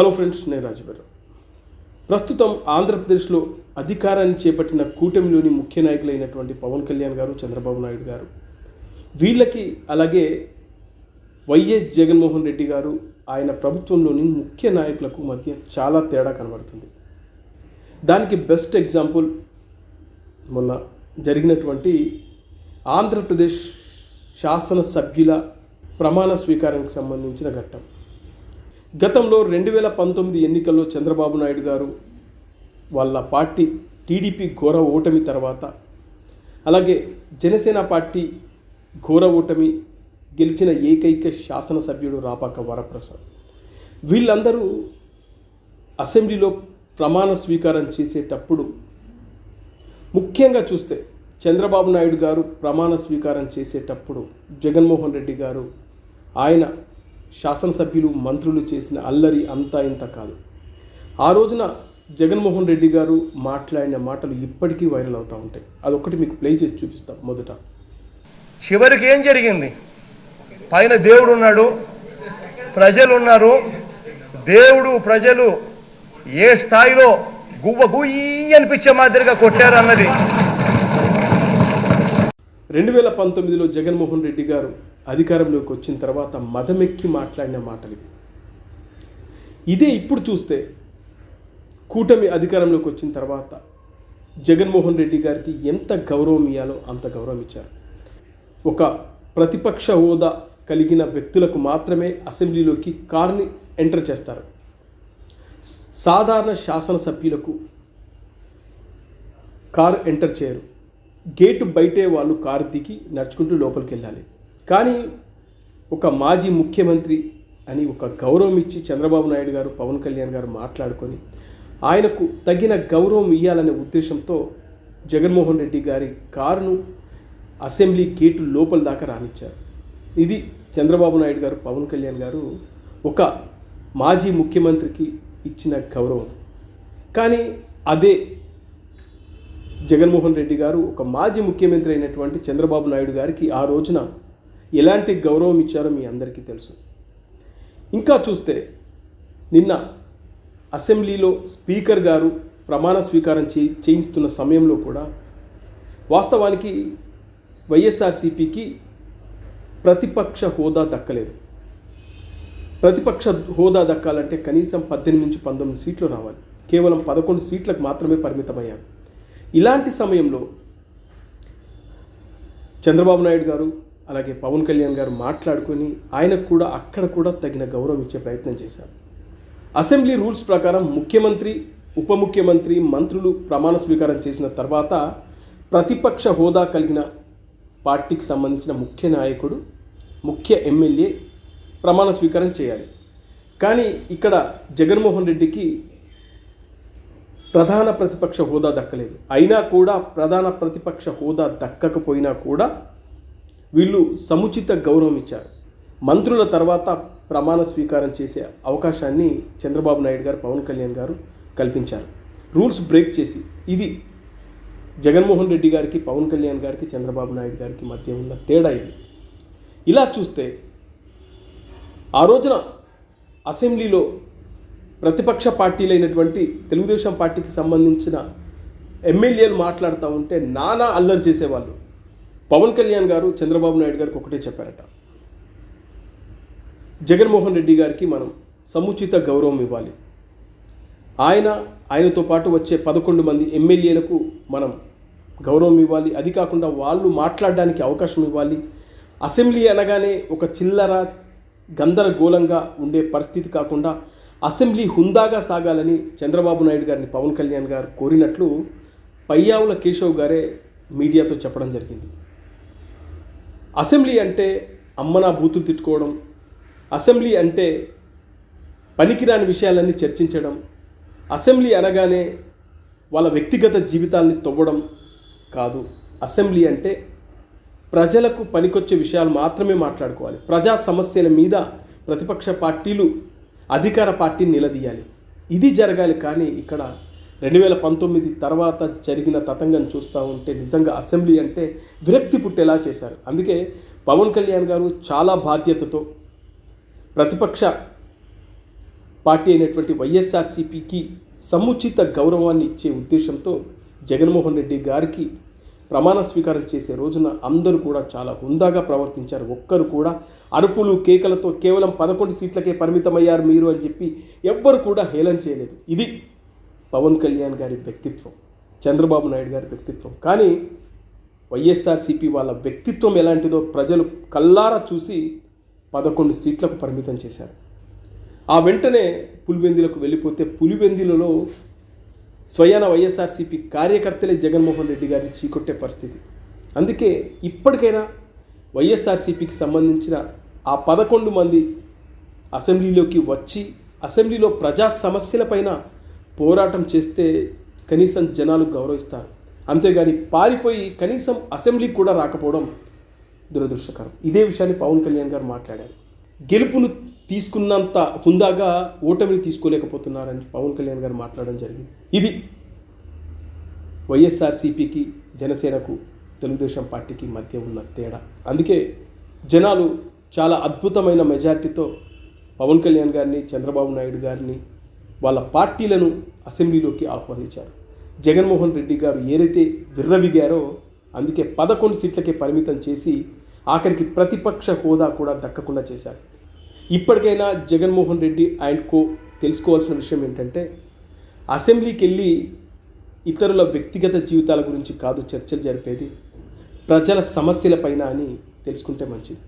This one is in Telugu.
హలో ఫ్రెండ్స్ నేను రాజుగారు ప్రస్తుతం ఆంధ్రప్రదేశ్లో అధికారాన్ని చేపట్టిన కూటమిలోని ముఖ్య నాయకులైనటువంటి పవన్ కళ్యాణ్ గారు చంద్రబాబు నాయుడు గారు వీళ్ళకి అలాగే వైఎస్ జగన్మోహన్ రెడ్డి గారు ఆయన ప్రభుత్వంలోని ముఖ్య నాయకులకు మధ్య చాలా తేడా కనబడుతుంది. దానికి బెస్ట్ ఎగ్జాంపుల్ మొన్న జరిగినటువంటి ఆంధ్రప్రదేశ్ శాసనసభ్యుల ప్రమాణ స్వీకారానికి సంబంధించిన ఘట్టం. గతంలో రెండు వేల పంతొమ్మిది ఎన్నికల్లో చంద్రబాబు నాయుడు గారు వాళ్ళ పార్టీ టీడీపీ ఘోర ఓటమి తర్వాత అలాగే జనసేన పార్టీ ఘోర ఓటమి గెలిచిన ఏకైక శాసనసభ్యుడు రాపాక వరప్రసాద్. వీళ్ళందరూ అసెంబ్లీలో ప్రమాణ స్వీకారం చేసేటప్పుడు ముఖ్యంగా చూస్తే చంద్రబాబు నాయుడు గారు ప్రమాణ స్వీకారం చేసేటప్పుడు జగన్మోహన్ రెడ్డి గారు ఆయన శాసనసభ్యులు మంత్రులు చేసిన అల్లరి అంతా ఇంత కాదు. ఆ రోజున జగన్మోహన్ రెడ్డి గారు మాట్లాడిన మాటలు ఇప్పటికీ వైరల్ అవుతూ ఉంటాయి. అదొక్కటి మీకు ప్లే చేసి చూపిస్తాం మొదట. చివరికి ఏం జరిగింది? పైన దేవుడు ఉన్నాడు ప్రజలు ఉన్నారు. దేవుడు ప్రజలు ఏ స్థాయిలో గువ్వ గుయ్యి అనిపించే మాదిరిగా కొట్టారు అన్నది. రెండు వేల పంతొమ్మిదిలో జగన్మోహన్ రెడ్డి గారు అధికారంలోకి వచ్చిన తర్వాత మదమెక్కి మాట్లాడిన మాటలు ఇవి. ఇదే ఇప్పుడు చూస్తే కూటమి అధికారంలోకి వచ్చిన తర్వాత జగన్మోహన్ రెడ్డి గారికి ఎంత గౌరవం ఇవ్వాలో అంత గౌరవం ఇచ్చారు. ఒక ప్రతిపక్ష హోదా కలిగిన వ్యక్తులకు మాత్రమే అసెంబ్లీలోకి కారుని ఎంటర్ చేస్తారు. సాధారణ శాసనసభ్యులకు కారు ఎంటర్ చేయరు. గేటు బయటే వాళ్ళు కారు దిగి నడుచుకుంటూ లోపలికి వెళ్ళాలి. కానీ ఒక మాజీ ముఖ్యమంత్రి అని ఒక గౌరవం ఇచ్చి చంద్రబాబు నాయుడు గారు పవన్ కళ్యాణ్ గారు మాట్లాడుకొని ఆయనకు తగిన గౌరవం ఇవ్వాలనే ఉద్దేశంతో జగన్మోహన్ రెడ్డి గారి కారును అసెంబ్లీ గేటు లోపల దాకా రానిచ్చారు. ఇది చంద్రబాబు నాయుడు గారు పవన్ కళ్యాణ్ గారు ఒక మాజీ ముఖ్యమంత్రికి ఇచ్చిన గౌరవం. కానీ అదే జగన్మోహన్ రెడ్డి గారు ఒక మాజీ ముఖ్యమంత్రి అయినటువంటి చంద్రబాబు నాయుడు గారికి ఆ రోజున ఎలాంటి గౌరవం ఇచ్చారో మీ అందరికీ తెలుసు. ఇంకా చూస్తే నిన్న అసెంబ్లీలో స్పీకర్ గారు ప్రమాణ స్వీకారం చే చేయిస్తున్న సమయంలో కూడా వాస్తవానికి వైఎస్ఆర్సీపీకి ప్రతిపక్ష హోదా దక్కలేదు. ప్రతిపక్ష హోదా దక్కాలంటే కనీసం పద్దెనిమిది నుంచి పంతొమ్మిది సీట్లు రావాలి. కేవలం పదకొండు సీట్లకు మాత్రమే పరిమితమయ్యారు. ఇలాంటి సమయంలో చంద్రబాబు నాయుడు గారు అలాగే పవన్ కళ్యాణ్ గారు మాట్లాడుకొని ఆయనకు కూడా అక్కడ కూడా తగిన గౌరవం ఇచ్చే ప్రయత్నం చేశారు. అసెంబ్లీ రూల్స్ ప్రకారం ముఖ్యమంత్రి ఉప ముఖ్యమంత్రి మంత్రులు ప్రమాణ స్వీకారం చేసిన తర్వాత ప్రతిపక్ష హోదా కలిగిన పార్టీకి సంబంధించిన ముఖ్య నాయకుడు ముఖ్య ఎమ్మెల్యే ప్రమాణ స్వీకారం చేయాలి. కానీ ఇక్కడ జగన్మోహన్ రెడ్డికి ప్రధాన ప్రతిపక్ష హోదా దక్కలేదు. అయినా కూడా ప్రధాన ప్రతిపక్ష హోదా దక్కకపోయినా కూడా వీళ్ళు సముచిత గౌరవం ఇచ్చారు. మంత్రుల తర్వాత ప్రమాణ స్వీకారం చేసే అవకాశాన్ని చంద్రబాబు నాయుడు గారు పవన్ కళ్యాణ్ గారు కల్పించారు. రూల్స్ బ్రేక్ చేసి ఇది జగన్మోహన్ రెడ్డి గారికి పవన్ కళ్యాణ్ గారికి చంద్రబాబు నాయుడు గారికి మధ్య ఉన్న తేడా ఇది. ఇలా చూస్తే ఆ రోజున అసెంబ్లీలో ప్రతిపక్ష పార్టీలైనటువంటి తెలుగుదేశం పార్టీకి సంబంధించిన ఎమ్మెల్యేలు మాట్లాడుతూ ఉంటే నానా అల్లరి చేసేవాళ్ళు. పవన్ కళ్యాణ్ గారు చంద్రబాబు నాయుడు గారికి ఒకటే చెప్పారట. జగన్మోహన్ రెడ్డి గారికి మనం సముచిత గౌరవం ఇవ్వాలి. ఆయన ఆయనతో పాటు వచ్చే పదకొండు మంది ఎమ్మెల్యేలకు మనం గౌరవం ఇవ్వాలి. అది కాకుండా వాళ్ళు మాట్లాడడానికి అవకాశం ఇవ్వాలి. అసెంబ్లీ అనగానే ఒక చిల్లర గందరగోళంగా ఉండే పరిస్థితి కాకుండా అసెంబ్లీ హుందాగా సాగాలని చంద్రబాబు నాయుడు గారిని పవన్ కళ్యాణ్ గారు కోరినట్లు పయ్యావుల కేశవ్ గారే మీడియాతో చెప్పడం జరిగింది. అసెంబ్లీ అంటే అమ్మనా బూతులు తిట్టుకోవడం అసెంబ్లీ అంటే పనికిరాని విషయాలన్నీ చర్చించడం అసెంబ్లీ అనగానే వాళ్ళ వ్యక్తిగత జీవితాల్ని తవ్వడం కాదు. అసెంబ్లీ అంటే ప్రజలకు పనికొచ్చే విషయాలు మాత్రమే మాట్లాడుకోవాలి. ప్రజా సమస్యల మీద ప్రతిపక్ష పార్టీలు అధికార పార్టీని నిలదీయాలి. ఇది జరగాలి కానీ ఇక్కడ రెండు వేల పంతొమ్మిది తర్వాత జరిగిన తతంగం చూస్తూ ఉంటే నిజంగా అసెంబ్లీ అంటే విరక్తి పుట్టేలా చేశారు. అందుకే పవన్ కళ్యాణ్ గారు చాలా బాధ్యతతో ప్రతిపక్ష పార్టీ అయినటువంటి వైఎస్ఆర్సీపీకి సముచిత గౌరవాన్ని ఇచ్చే ఉద్దేశంతో జగన్మోహన్ రెడ్డి గారికి ప్రమాణ స్వీకారం చేసే రోజున అందరూ కూడా చాలా హుందాగా ప్రవర్తించారు. ఒక్కరు కూడా అరుపులు కేకలతో కేవలం పదకొండు సీట్లకే పరిమితమయ్యారు మీరు అని చెప్పి ఎవ్వరు కూడా హేళన చేయలేదు. ఇది పవన్ కళ్యాణ్ గారి వ్యక్తిత్వం చంద్రబాబు నాయుడు గారి వ్యక్తిత్వం. కానీ వైఎస్ఆర్సీపీ వాళ్ళ వ్యక్తిత్వం ఎలాంటిదో ప్రజలు కల్లారా చూసి పదకొండు సీట్లకు పరిమితం చేశారు. ఆ వెంటనే పులివెందులకు వెళ్ళిపోతే పులివెందులలో స్వయాన వైఎస్ఆర్సీపీ కార్యకర్తలే జగన్మోహన్ రెడ్డి గారిని చీకొట్టే పరిస్థితి. అందుకే ఇప్పటికైనా వైఎస్ఆర్సీపీకి సంబంధించిన ఆ పదకొండు మంది అసెంబ్లీలోకి వచ్చి అసెంబ్లీలో ప్రజా సమస్యలపైన పోరాటం చేస్తే కనీసం జనాలు గౌరవిస్తారు. అంతేగాని పారిపోయి కనీసం అసెంబ్లీకి కూడా రాకపోవడం దురదృష్టకరం. ఇదే విషయాన్ని పవన్ కళ్యాణ్ గారు మాట్లాడారు. గెలుపును తీసుకున్నంత హుందాగా ఓటమిని తీసుకోలేకపోతున్నారని పవన్ కళ్యాణ్ గారు మాట్లాడడం జరిగింది. ఇది వైఎస్ఆర్సీపీకి జనసేనకు తెలుగుదేశం పార్టీకి మధ్య ఉన్న తేడా. అందుకే జనాలు చాలా అద్భుతమైన మెజార్టీతో పవన్ కళ్యాణ్ గారిని చంద్రబాబు నాయుడు గారిని వాళ్ళ పార్టీలను అసెంబ్లీలోకి ఆహ్వానించారు. జగన్మోహన్ రెడ్డి గారు ఏదైతే విర్రవిగారో అందుకే పదకొండు సీట్లకే పరిమితం చేసి ఆఖరికి ప్రతిపక్ష హోదా కూడా దక్కకుండా చేశారు. ఇప్పటికైనా జగన్మోహన్ రెడ్డి అండ్ కో తెలుసుకోవాల్సిన విషయం ఏంటంటే అసెంబ్లీకి వెళ్ళి ఇతరుల వ్యక్తిగత జీవితాల గురించి కాదు చర్చలు జరిపేది ప్రజల సమస్యలపైన అని తెలుసుకుంటే మంచిది.